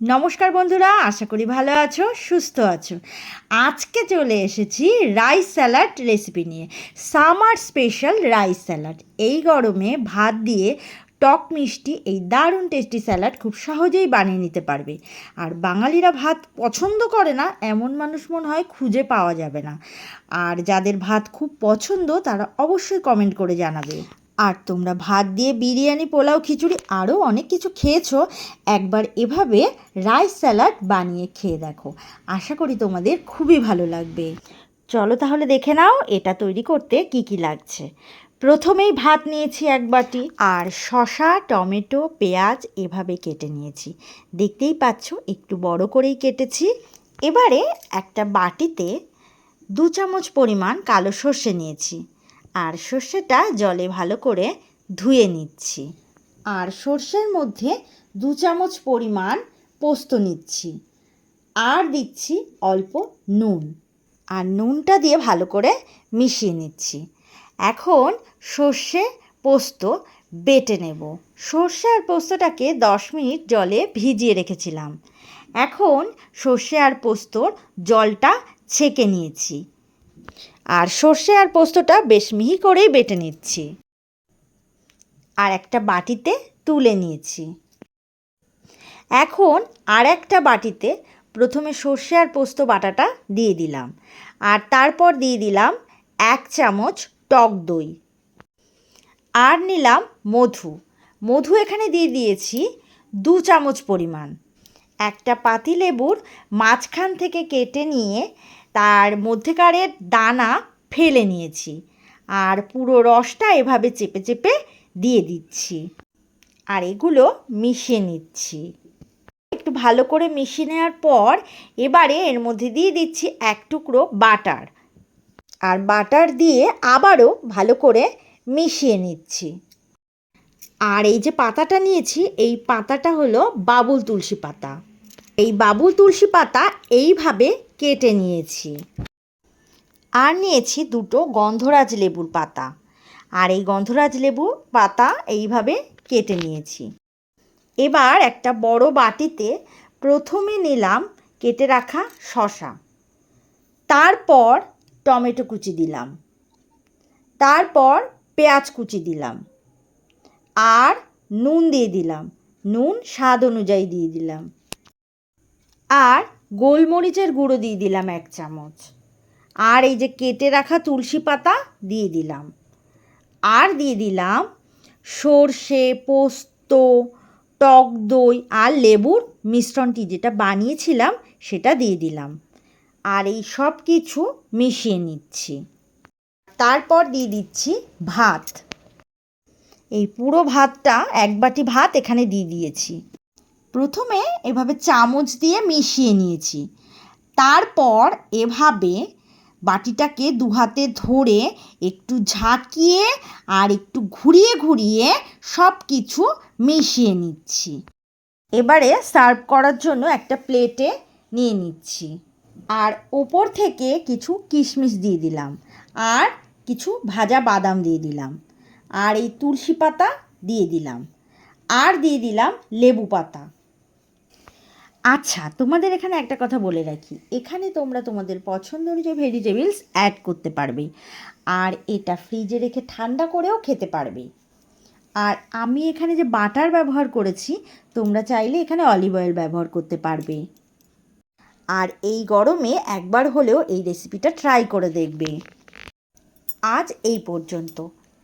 নমস্কার বন্ধুরা, আশা করি ভালো আছো, সুস্থ আছো। আজকে চলে এসেছি রাইস স্যালাড রেসিপি নিয়ে। Summer special rice salad. এই গরমে ভাত দিয়ে টক মিষ্টি, এই দারুণ টেস্টি স্যালাড খুব সহজেই বানিয়ে নিতে পারবে। আর বাঙালিরা ভাত পছন্দ করে না, এমন মানুষ মনে হয় খুঁজে পাওয়া যাবে না। আর যাদের ভাত খুব পছন্দ, তারা অবশ্যই কমেন্ট করে জানাবে। আর তোমরা ভাত দিয়ে বিরিয়ানি, পোলাও, খিচুড়ি আরও অনেক কিছু খেয়েছো, একবার এভাবে রাইস স্যালাড বানিয়ে খেয়ে দেখো। আশা করি তোমাদের খুবই ভালো লাগবে। চলো তাহলে দেখে নাও এটা তৈরি করতে কি কি লাগছে। প্রথমেই ভাত নিয়েছি এক বাটি আর শশা টমেটো, পেঁয়াজ এভাবে কেটে নিয়েছি। দেখতেই পাচ্ছ একটু বড় করেই কেটেছি। এবারে একটা বাটিতে দু চামচ পরিমাণ কালো সর্ষে নিয়েছি। আর সর্ষেটা জলে ভালো করে ধুয়ে নিচ্ছি। আর সর্ষের মধ্যে দু চামচ পরিমাণ পোস্ত নিচ্ছি। আর দিচ্ছি অল্প নুন। আর নুনটা দিয়ে ভালো করে মিশিয়ে নিচ্ছি। এখন সর্ষে পোস্ত বেটে নেব। সর্ষে আর পোস্তটাকে দশ মিনিট জলে ভিজিয়ে রেখেছিলাম। এখন সর্ষে আর পোস্তর জলটা ছেঁকে নিয়েছি। আর সর্ষে আর পোস্তটা বেশ মিহি করেই বেটে নিচ্ছি। আর একটা বাটিতে তুলে নিয়েছি। এখন আর একটা বাটিতে প্রথমে সর্ষে আর পোস্ত বাটাটা দিয়ে দিলাম। আর তারপর দিয়ে দিলাম এক চামচ টক দই। আর নিলাম মধু। মধু এখানে দিয়ে দিয়েছি দু চামচ পরিমাণ। একটা পাতিলেবুর মাঝখান থেকে কেটে নিয়ে তার মধ্যেকারের দানা ফেলে নিয়েছি আর পুরো রসটা এভাবে চেপে চেপে দিয়ে দিচ্ছি। আর এগুলো মিশিয়ে নিচ্ছি। একটু ভালো করে মিশিয়ে নেওয়ার পর এবারে এর মধ্যে দিয়ে দিচ্ছি এক টুকরো বাটার। আর বাটার দিয়ে আবারও ভালো করে মিশিয়ে নিচ্ছি। আর এই যে পাতাটা নিয়েছি, এই পাতাটা হলো বাবুল তুলসী পাতা। এই বাবুল তুলসী পাতা এইভাবে কেটে নিয়েছি। আর নিয়েছি দুটো গন্ধরাজ লেবুর পাতা। আর এই গন্ধরাজ লেবু পাতা এইভাবে কেটে নিয়েছি। এবার একটা বড় বাটিতে প্রথমে নিলাম কেটে রাখা শশা তারপর টমেটো কুচি দিলাম। তারপর পেঁয়াজ কুচি দিলাম। আর নুন দিয়ে দিলাম। নুন স্বাদ অনুযায়ী দিয়ে দিলাম। আর গোলমরিচের গুঁড়ো দিয়ে দিলাম এক চামচ। আর এই যে কেটে রাখা তুলসী পাতা দিয়ে দিলাম। আর দিয়ে দিলাম সর্ষে, পোস্ত, টক দই আর লেবুর মিশ্রণটি যেটা বানিয়েছিলাম সেটা দিয়ে দিলাম। আর এই সব কিছু মিশিয়ে নিচ্ছি। তারপর দিয়ে দিচ্ছি ভাত। এই পুরো ভাতটা এক বাটি ভাত এখানে দিয়ে দিয়েছি। প্রথমে এভাবে চামচ দিয়ে মিশিয়ে নিয়েছি। তারপর এভাবে বাটিটাকে দু হাতে ধরে একটু ঝাঁকিয়ে আর একটু ঘুরিয়ে ঘুরিয়ে সব কিছু মিশিয়ে নিচ্ছি। এবারে সার্ভ করার জন্য একটা প্লেটে নিয়ে নিচ্ছি। আর ওপর থেকে কিছু কিশমিশ দিয়ে দিলাম আর কিছু ভাজা বাদাম দিয়ে দিলাম আর এই তুলসী পাতা দিয়ে দিলাম। আর দিয়ে দিলাম লেবু পাতা। আচ্ছা তোমাদের এখানে একটা কথা বলে রাখি। এখানে তোমরা তোমাদের পছন্দ অনুযায়ী ভেজিটেবলস অ্যাড করতে পারবে। আর এটা ফ্রিজে রেখে ঠান্ডা করেও খেতে পারবে। আর আমি এখানে যে বাটার ব্যবহার করেছি, তোমরা চাইলে এখানে অলিভ অয়েল ব্যবহার করতে পারবে। আর এই গরমে একবার হলেও এই রেসিপিটা ট্রাই করে দেখবে। আজ এই পর্যন্ত।